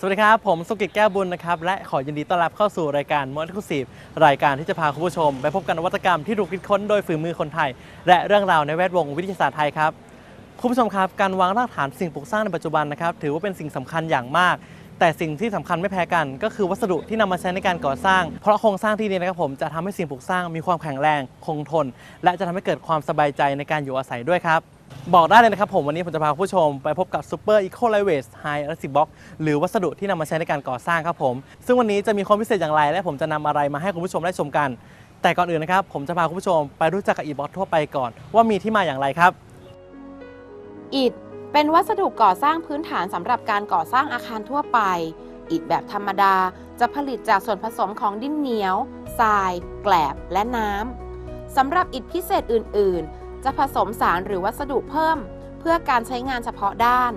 สวัสดีครับ ผมสุกิจแก้วบุญนะครับ และขอยินดีต้อนรับเข้าสู่รายการมอ t คุซีฟรายการที่จะพาคุณผู้ชม ไปพบกับนวัตกรรมที่ถูกคิดค้นโดยฝีมือคนไทย และเรื่องราวในแวดวงวิทยาศาสตร์ไทยครับ คุณผู้ชมครับ การวางรากฐานสิ่งปลูกสร้างในปัจจุบันนะครับ ถือว่าเป็นสิ่งสำคัญอย่างมาก แต่สิ่งที่สำคัญไม่แพ้กัน ก็คือวัสดุที่นำมาใช้ในการก่อสร้าง เพราะโครงสร้างที่ดีนะครับผมจะทำให้สิ่งปลูกสร้างมีความแข็งแรง คงทน และจะทำให้เกิดความสบายใจในการอยู่อาศัยด้วยครับ บอกได้เลยนะครับผมวันนี้ผมจะพาผู้ชมไปพบกับ Super Eco Lightweight High Elastic Box หรือวัสดุที่นำมาใช้ในการก่อสร้างครับผม ซึ่งวันนี้จะมีความพิเศษอย่างไร และผมจะนำอะไรมาให้คุณผู้ชมได้ชมกัน แต่ก่อนอื่นนะครับ ผมจะพาคุณผู้ชมไปรู้จักกับ e-box ทั่วไปก่อน ว่ามีที่มาอย่างไรครับ อิฐเป็นวัสดุก่อสร้างพื้นฐานสำหรับการก่อสร้างอาคารทั่วไป อิฐแบบธรรมดาจะผลิตจากส่วนผสมของดินเหนียวทราย แกลบและน้ำสำหรับอิฐพิเศษอื่น ๆ จะผสมสารหรือวัสดุเพิ่ม เพื่อการใช้งานเฉพาะด้าน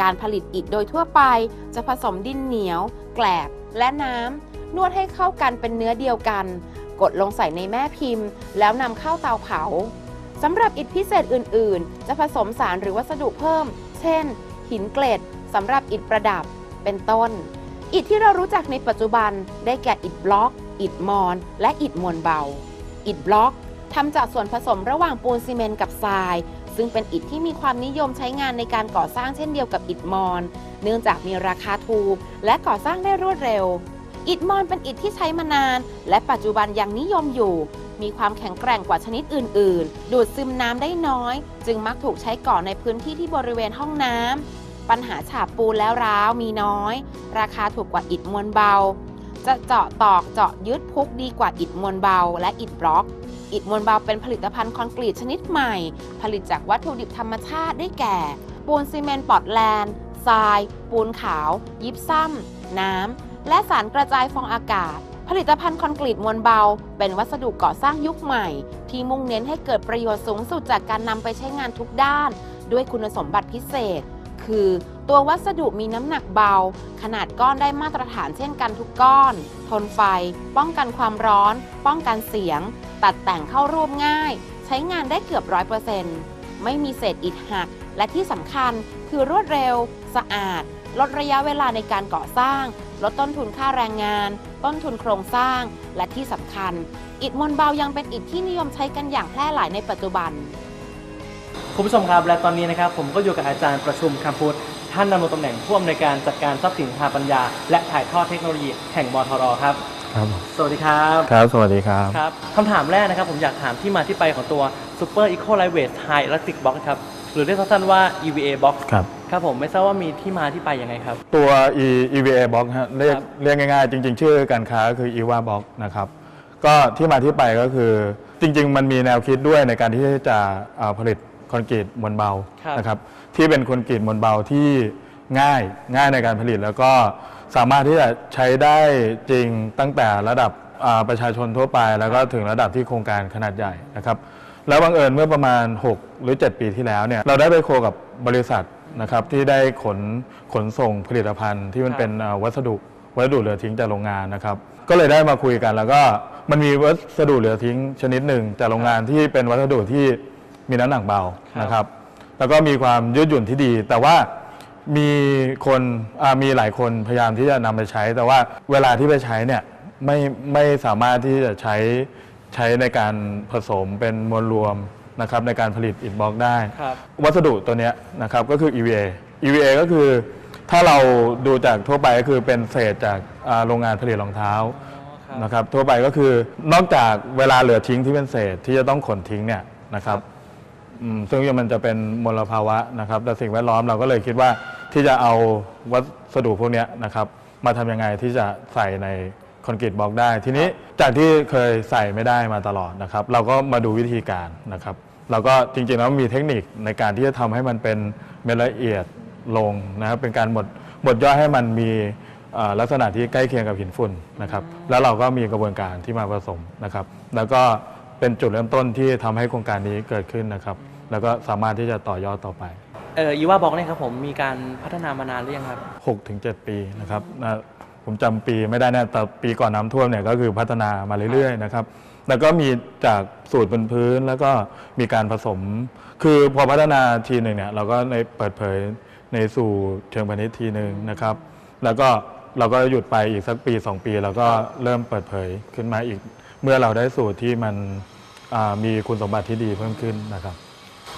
การผลิตอิฐโดยทั่วไป จะผสมดินเหนียว แกลบ และน้ำนวดให้เข้ากันเป็นเนื้อเดียวกัน กดลงใส่ในแม่พิมพ์ แล้วนำเข้าเตาเผาสำหรับอิฐพิเศษอื่น ๆ จะผสมสารหรือวัสดุเพิ่ม เช่น หินเกล็ดสำหรับอิฐประดับ เป็นต้น อิฐที่เรารู้จักในปัจจุบันได้แก่อิฐบล็อก อิฐมอน และอิฐมวลเบา อิฐบล็อก ทำจากส่วนผสมระหว่างปูนซีเมนต์กับทราย ซึ่งเป็นอิฐที่มีความนิยมใช้งานในการก่อสร้างเช่นเดียวกับอิฐมอน เนื่องจากมีราคาถูก และก่อสร้างได้รวดเร็ว อิฐมอนเป็นอิฐที่ใช้มานาน และปัจจุบันยังนิยมอยู่ มีความแข็งแกร่งกว่าชนิดอื่น ๆ ดูดซึมน้ำได้น้อย จึงมักถูกใช้ก่อในพื้นที่ที่บริเวณห้องน้ำปัญหาฉาบปูนแล้วร้าวมีน้อย ราคาถูกกว่าอิฐมวลเบา จะเจาะตอกเจาะยึดพุกดีกว่าอิฐมวลเบา และอิฐบล็อก อิฐมวลเบาเป็นผลิตภัณฑ์คอนกรีตชนิดใหม่ ผลิตจากวัตถุดิบธรรมชาติได้แก่ ปูนซีเมนต์ปอร์ตแลนด์ทราย ปูนขาว ยิปซัมน้ำ และสารกระจายฟองอากาศ ผลิตภัณฑ์คอนกรีตมวลเบา เป็นวัสดุก่อสร้างยุคใหม่ ที่มุ่งเน้นให้เกิดประโยชน์สูงสุดจากการนำไปใช้งานทุกด้าน ด้วยคุณสมบัติพิเศษ คือ ตัววัสดุมีน้ำหนักเบา ขนาดก้อนได้มาตรฐานเช่นกันทุกก้อน ทนไฟ ป้องกันความร้อน ป้องกันเสียง ตัดแต่งเข้ารูปง่าย ใช้งานได้เกือบร้อยเปอร์เซ็นต์ไม่มีเศษอิฐหัก และที่สำคัญคือรวดเร็ว สะอาด ลดระยะเวลาในการก่อสร้าง ลดต้นทุนค่าแรงงาน ต้นทุนโครงสร้าง และที่สำคัญ อิฐมวลเบายังเป็นอิฐที่นิยมใช้กันอย่างแพร่หลายในปัจจุบัน คุณผู้ชมครับ และตอนนี้นะครับผมก็อยู่กับอาจารย์ประชุมคำพุทธท่านดำรงตำแหน่งผู้อำนวยการจัดการทรัพย์สินทางปัญญา และถ่ายทอดเทคโนโลยีแห่งมทรครับ ครับผมสวัสดีครับครับ สวัสดีครับ ครับคำถามแรกนะครับผมอยากถามที่มาที่ไปของตัว Super Eco Lightweight High Elastic Box ครับหรือเรียกสั้นๆว่า EVA Box ครับ ครับผมไม่ทราบว่ามีที่มาที่ไปยังไงครับ ตัว E EVA box ฮะเรียกครับ เรียกง่ายๆ จริง ๆ ชื่อการค้าก็คือ EVA box นะครับ ก็ที่มาที่ไปก็คือจริง ๆ มันมีแนวคิดด้วยในการที่จะเอ่อผลิต คอนกรีตมวลเบาครับ นะครับที่เป็นคอนกรีตมวลเบาที่ง่ายง่ายในการผลิต แล้วก็สามารถที่จะใช้ได้จริงตั้งแต่ระดับอ่าประชาชนทั่วไป แล้วก็ถึงระดับที่โครงการขนาดใหญ่นะครับแล้วบังเอิญเมื่อประมาณ 6 หรือ 7 ปีที่แล้วเนี่ยเราได้ไปโคกับบริษัทนะครับที่ได้ขนขนส่งผลิตภัณฑ์ที่มันครับเป็นอ่าวัสดุ วัสดุเหลือทิ้งจากโรงงานนะครับ ก็เลยได้มาคุยกันแล้วก็มันมีวัสดุเหลือทิ้งชนิดหนึ่งจากโรงงานที่เป็นวัสดุที่ มีน้ำหนักเบาครับ นะครับ แล้วก็มีความยืดหยุ่นที่ดี แต่ว่ามีคนอ่ามีหลายคนพยายามที่จะนำไปใช้ แต่ว่าเวลาที่ไปใช้เนี่ยไม่ไม่สามารถที่จะใช้ใช้ในการผสมเป็นมวลรวมนะครับในการผลิตอิฐบล็อกได้ ครับ วัสดุตัวเนี้ยนะครับก็คือ EVA EVA ก็คือถ้าเราดูจากทั่วไปก็คือเป็นเศษจากอ่าโรงงานผลิตรองเท้าครับนะครับทั่วไปก็คือนอกจากเวลาเหลือทิ้งที่เป็นเศษที่จะต้องขนทิ้งเนี่ยนะครับ อืมซึ่งมันจะเป็นมลภาวะนะครับแต่สิ่งแวดล้อมเราก็เลยคิดว่าที่จะเอาวัสดุพวกเนี้ยนะครับ มาทำยังไงที่จะใส่ในคอนกรีตบล็อกได้ ทีนี้จากที่เคยใส่ไม่ได้มาตลอดนะครับ เราก็มาดูวิธีการนะครับ เราก็จริงๆแล้วมีเทคนิคในการที่จะทำให้มันเป็นเม็ดละเอียดลงนะครับ เป็นการบดบดย่อยให้มันมีเอ่อลักษณะที่ใกล้เคียงกับหินฝุ่นนะครับ แล้วเราก็มีกระบวนการที่มาผสมนะครับ แล้วก็ เป็นจุดเริ่มต้นที่ทำให้โครงการนี้เกิดขึ้นนะครับ แล้วก็สามารถที่จะต่อยอดต่อไป เอ่อ EVA Box เนี่ยครับผมมีการพัฒนามานานหรือยังครับ 6-7 ปีนะครับนะผมจำปีไม่ได้แน่แต่ปีก่อนน้ำท่วมเนี่ยก็คือพัฒนามาเรื่อยๆนะครับ แล้วก็มีจากสูตรบนพื้นแล้วก็มีการผสม คือพอพัฒนาทีหนึ่งเนี่ยเราก็ในเปิดเผยในสู่เชิงพาณิชย์ทีหนึ่งนะครับ แล้วก็เราก็หยุดไปอีกสักปี 2 ปี แล้วก็เริ่มเปิดเผยขึ้นมาอีก เมื่อเราได้สูตรที่มันอ่ามีคุณสมบัติที่ดีเพิ่มขึ้นนะครับ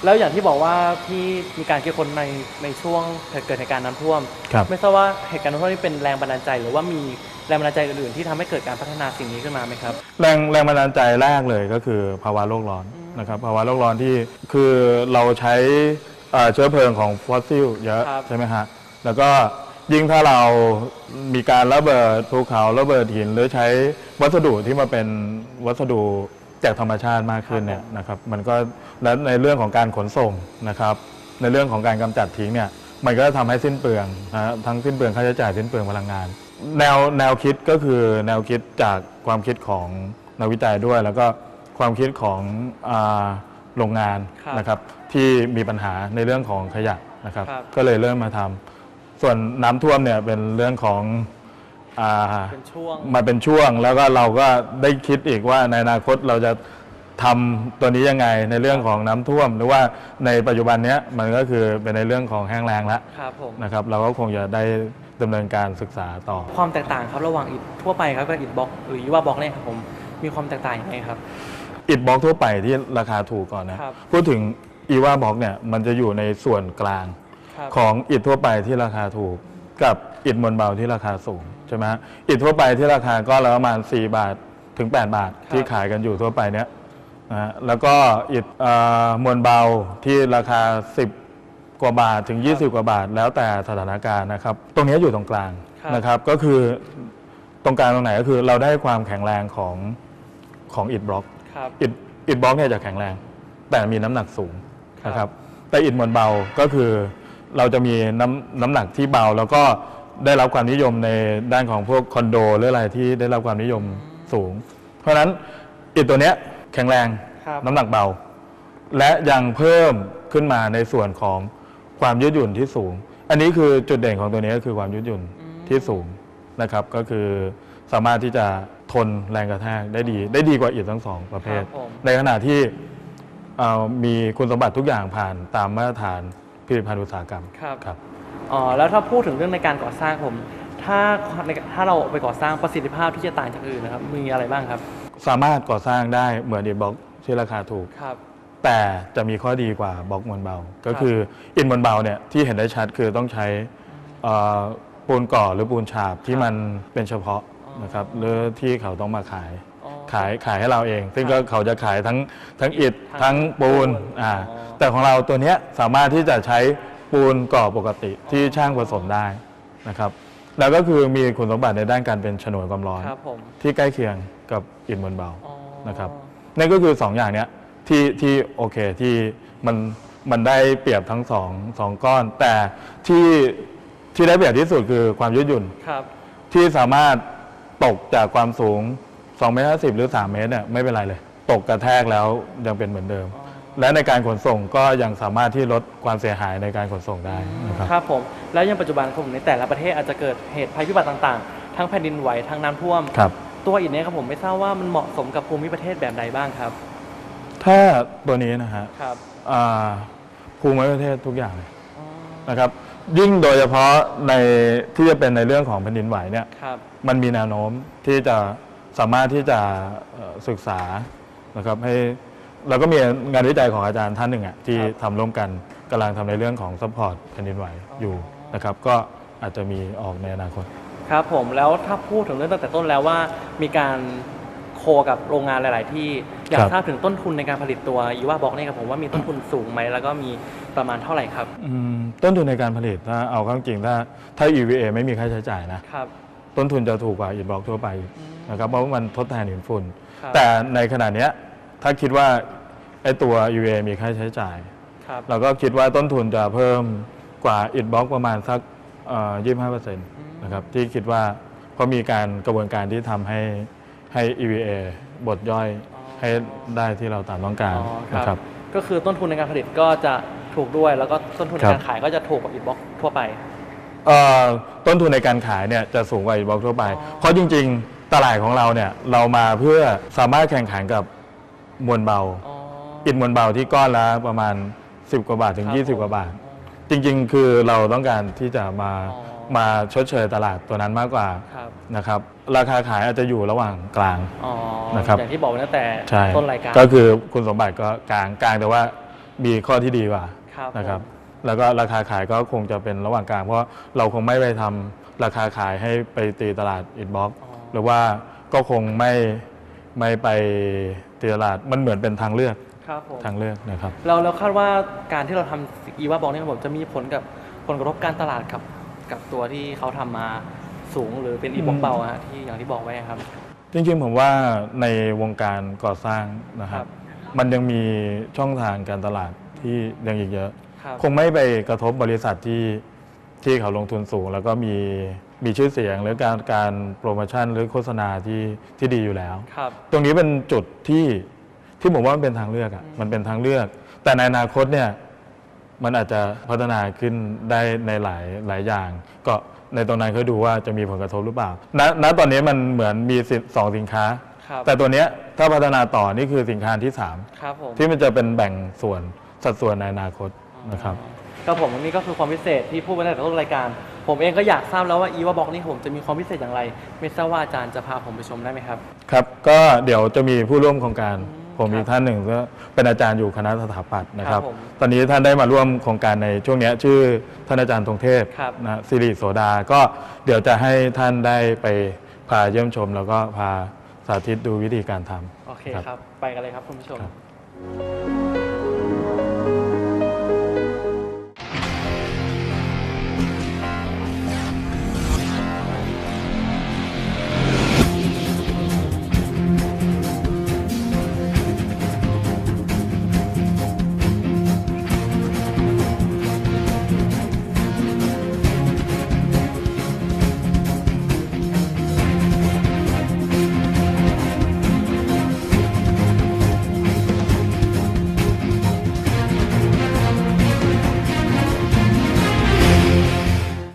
แล้วอย่างที่บอกว่าพี่มีการคิดค้นในในช่วงเกิดเหตุการณ์น้ำท่วมครับไม่ทราบว่าเหตุการณ์น้ำท่วมนี่เป็นแรงบันดาลใจ หรือว่ามีแรงบันดาลใจอื่นๆที่ทำให้เกิดการพัฒนาสิ่งนี้ขึ้นมาไหมครับ แรงแรงบันดาลใจแรกเลยก็คือภาวะโลกร้อนนะครับภาวะโลกร้อนที่คือเราใช้เอ่อเชื้อเพลิงของฟอสซิลเยอะครับใช่ไหมฮะแล้วก็ ยิ่งถ้าเรามีการระเบิดภูเขาระเบิดหิน หรือใช้วัสดุที่มาเป็นวัสดุจากธรรมชาติมากขึ้นเนี่ยนะครับ มันก็และในเรื่องของการขนส่งนะครับ ในเรื่องของการกำจัดทิ้งเนี่ยมันก็ทำให้สิ้นเปลืองนะฮะทั้งสิ้นเปลืองค่าใช้จ่ายสิ้นเปลืองพลังงาน แนวแนวคิดก็คือแนวคิดจากความคิดของนักวิจัยด้วย แล้วก็ความคิดของอาโรงงานครับนะครับที่มีปัญหาในเรื่องของขยะนะครับครับก็เลยเริ่มมาทำ ส่วนน้ำท่วมเนี่ยเป็นเรื่องของอาเป็นช่วง มาเป็นช่วงแล้วก็เราก็ได้คิดอีกว่าในอนาคตเราจะทำตัวนี้ยังไงในเรื่องของน้ำท่วม หรือว่าในปัจจุบันเนี้ยมันก็คือเป็นในเรื่องของแห้งแล้งแล้วครับผม นะครับ เราก็คงจะได้ดำเนินการศึกษาต่อ ความแตกต่างครับระหว่างอิฐทั่วไปครับกับอิฐบล็อกหรือว่าบล็อกเนี่ยครับผมมีความแตกต่างยังไงครับ อิฐบล็อกทั่วไปที่ราคาถูกก่อนนะครับ พูดถึงอีวาบล็อกเนี่ยมันจะอยู่ในส่วนกลาง ครับ ของอิฐทั่วไปที่ราคาถูก กับอิฐมวลเบาที่ราคาสูงใช่ไหมฮะอิฐทั่วไปที่ราคาก็ละประมาณ 4 บาทถึง 8 บาทครับ ที่ขายกันอยู่ทั่วไปเนี้ยนะฮะแล้วก็อิฐเอ่อมวลเบาที่ราคา 10 กว่าบาทถึง 20 กว่าบาท แล้วแต่สถานการณ์นะครับ ตรงเนี้ยอยู่ตรงกลางครับ นะครับก็คือตรงกลางตรงไหนก็คือเราได้ความแข็งแรงของของอิฐบล็อก ครับ อิฐอิฐบล็อกเนี่ยจะแข็งแรง แต่มีน้ำหนักสูงครับ นะครับแต่อิฐมวลเบาก็คือ เราจะมีน้ำน้ำหนักที่เบา แล้วก็ได้รับความนิยมในด้านของพวกคอนโดหรืออะไรที่ได้รับความนิยมสูง เพราะฉะนั้นอิฐตัวเนี้ยแข็งแรงครับ น้ำหนักเบา และยังเพิ่มขึ้นมาในส่วนของความยืดหยุ่นที่สูง อันนี้คือจุดเด่นของตัวนี้ก็คือความยืดหยุ่นที่สูงนะครับ ก็คือสามารถที่จะทนแรงกระแทกได้ดี ได้ดีกว่าอิฐทั้งสองประเภท ครับผม ในขณะที่เอ่อมีคุณสมบัติทุกอย่างผ่านตามมาตรฐาน ผลิตภัณฑ์อุตสาหกรรมครับ ครับ อ๋อแล้วถ้าพูดถึงเรื่องในการก่อสร้างผม ถ้าในถ้าเราไปก่อสร้างประสิทธิภาพที่จะต่างจากอื่นนะครับมีอะไรบ้างครับ สามารถก่อสร้างได้เหมือนอิฐบล็อกที่ราคาถูกครับแต่จะมีข้อดีกว่าบล็อกมวลเบา ก็คืออิฐมวลเบาเนี่ยที่เห็นได้ชัดคือต้องใช้เอ่อปูนก่อหรือปูนฉาบที่มันเป็นเฉพาะอ๋อนะครับหรือที่เขาต้องมาขายอ๋อ ขายขายให้เราเอง ซึ่งครัก็บเขาจะขายทั้งทั้งอิฐทั้ทั้งงปูนปูนอ่าอ๋อแต่ของเราตัวเนี้ยสามารถที่จะใช้ปูนก่อปกติที่ช่างผสมได้นะครับแล้วก็คือมีคุณสมบัติในด้านการเป็นฉนวนความร้อน ครับผม ที่ใกล้เคียงกับอิฐมวลเบาอ๋อ นะครับนั่นก็คือ 2 อย่างเนี้ยที่ที่โอเคที่มันมันได้เปรียบทั้งสองสองก้อน แต่ที่ที่ได้เปรียบที่สุดคือความยืดหยุ่น ครับ ที่สามารถตกจากความสูง 2เมตร50หรือ 3 เมตรเนี่ยไม่เป็นไรเลย ตกกระแทกแล้วยังเป็นเหมือนเดิมอ๋อและในการขนส่งก็ยังสามารถที่ลดความเสียหายในการขนส่งได้นะครับครับผม แล้วยังปัจจุบันครับผมในแต่ละประเทศอาจจะเกิดเหตุภัยพิบัติต่างๆ ทั้งแผ่นดินไหวทั้งน้ำท่วม ครับ ตัวอิฐเนี่ยครับผมไม่ทราบว่ามันเหมาะสมกับภูมิประเทศแบบใดบ้างครับ ถ้าตัวนี้นะฮะครับอ่าภูมิประเทศทุกอย่างเลยอ๋อนะครับ ยิ่งโดยเฉพาะในที่จะเป็นในเรื่องของแผ่นดินไหวเนี่ย ครับ มันมีแนวโน้มที่จะ สามารถที่จะเอ่อศึกษานะครับให้เราก็มีงานวิจัยของอาจารย์ท่านหนึ่งอะที่ครับทำร่วมกันกำลังทำในเรื่องของซัพพอร์ตแผ่นดินไหวอ๋อออยู่นะครับ ก็อาจจะมีออกในอนาคต ครับผมแล้วถ้าพูดถึงเรื่องตั้งแต่ต้นแล้วว่ามีการโคกับโรงงานหลาย ๆ ที่อยาคกรับทราบถึงต้นทุนในการผลิตตัวอีว่าบอกเนี่ยครับผมว่ามีต้นทุนสูงไหมแล้วก็มีประมาณเท่าไหร่ครับอืมต้นทุนในการผลิตถ้าเอาเข้าจริงถ้าถ้า EVA ไม่มีค่าใช้จ่ายนะครับ ต้นทุนจะถูกกว่าอิฐบล็อกทั่วไปนะครับเพราะว่ามันทดแทนหินฝุ่น ครับแต่ในขณะเนี้ยถ้าคิดว่าไอ้ตัว EVA มีค่าใช้จ่าย ครับเราก็คิดว่าต้นทุนจะเพิ่มกว่าอิฐบล็อกประมาณสักยี่ห้าเปอร์เซ็นต์นะครับที่คิดว่าเพราะมีการกระบวนการที่ทำให้ให้ EVA บดย่อยอ๋อ ให้ได้ที่เราตามต้องการอ๋อนะครับ ก็คือต้นทุนในการผลิตก็จะถูกด้วย แล้วก็ต้นทุนในครับ การขายก็จะถูกกว่าอีบ็อกทั่วไป เอ่อต้นทุนในการขายเนี่ยจะสูงกว่าอิฐบล็อกทั่วไปอ๋อเพราะจริง ๆ ตลาดของเราเนี่ยเรามาเพื่อสามารถแข่งขันกับมวลเบา อ๋อ อิฐมวลเบาที่ก้อนละประมาณ 10 กว่าบาทถึง ครับ20 กว่าบาท จริงๆ คือเราต้องการที่จะมาอ๋อ มาชดเชยตลาดตัวนั้นมากกว่าครับ นะครับ ราคาขายอาจจะอยู่ระหว่างกลาง อ๋อ นะครับ อย่างที่บอกไว้ตั้งแต่ใช่ต้นรายการ ก็คือคุณสมบัติก็กลางกลางแต่ว่ามีข้อที่ดีกว่าครับนะครับ ผม แล้วก็ราคาขายก็คงจะเป็นระหว่างกลาง เพราะเราคงไม่ไปทำราคาขายให้ไปตีตลาดอินบ็อกอ๋อหรือว่าก็คงไม่ไม่ไปตีตลาดมันเหมือนเป็นทางเลือกครับผมทางเลือกนะครับ เราเราคาดว่าการที่เราทำอีวาบอกนี่ครับผมจะมีผลกับผลกระทบการตลาดกับกับตัวที่เขาทำมาสูงหรือเป็นอีบอกอืมเบาอะฮะที่อย่างที่บอกไว้ครับ จริงๆผมว่าในวงการก่อสร้างนะครัครับบมันยังมีช่องทางการตลาดที่ยังอีกเยอะ ครับ คงไม่ไปกระทบบริษัทที่ที่เขาลงทุนสูง แล้วก็มีมีชื่อเสียงหรือการการโปรโมชั่นหรือโฆษณาที่ที่ดีอยู่แล้ว ครับ ตรงนี้เป็นจุดที่ที่ผมว่ามันเป็นทางเลือกอะมันเป็นทางเลือก แต่ในอนาคตเนี่ยมันอาจจะพัฒนาขึ้นได้ในหลายหลายอย่าง ก็ในตรงนั้นก็ดูว่าจะมีผลกระทบหรือเปล่าณณตอนนี้มันเหมือนมีสิสองสินค้า ครับแต่ตัวเนี้ยถ้าพัฒนาต่อนี่คือสินค้าที่สามครับผม ที่มันจะเป็นแบ่งส่วนสัดส่วนในอนาคต นะครับ ครับผมนี่ก็คือความพิเศษที่พูดไปตั้งแต่ต้นรายการ ผมเองก็อยากทราบแล้วว่าอีวาบอกนี่ผมจะมีความพิเศษอย่างไร ไม่ทราบว่าอาจารย์จะพาผมไปชมได้ไหมครับ ครับ ก็เดี๋ยวจะมีผู้ร่วมโครงการอืมผมครับอีกท่านหนึ่งก็เป็นอาจารย์อยู่คณะสถาปัตย์นะครับ ครับผมตอนนี้ท่านได้มาร่วมโครงการในช่วงเนี้ยชื่อท่านอาจารย์ธงเทพครับ นะสิริโสดา ก็เดี๋ยวจะให้ท่านได้ไปพาเยี่ยมชม แล้วก็พาสาธิตดูวิธีการทำ โอเคครับครับไปกันเลยครับคุณผู้ชม ครับ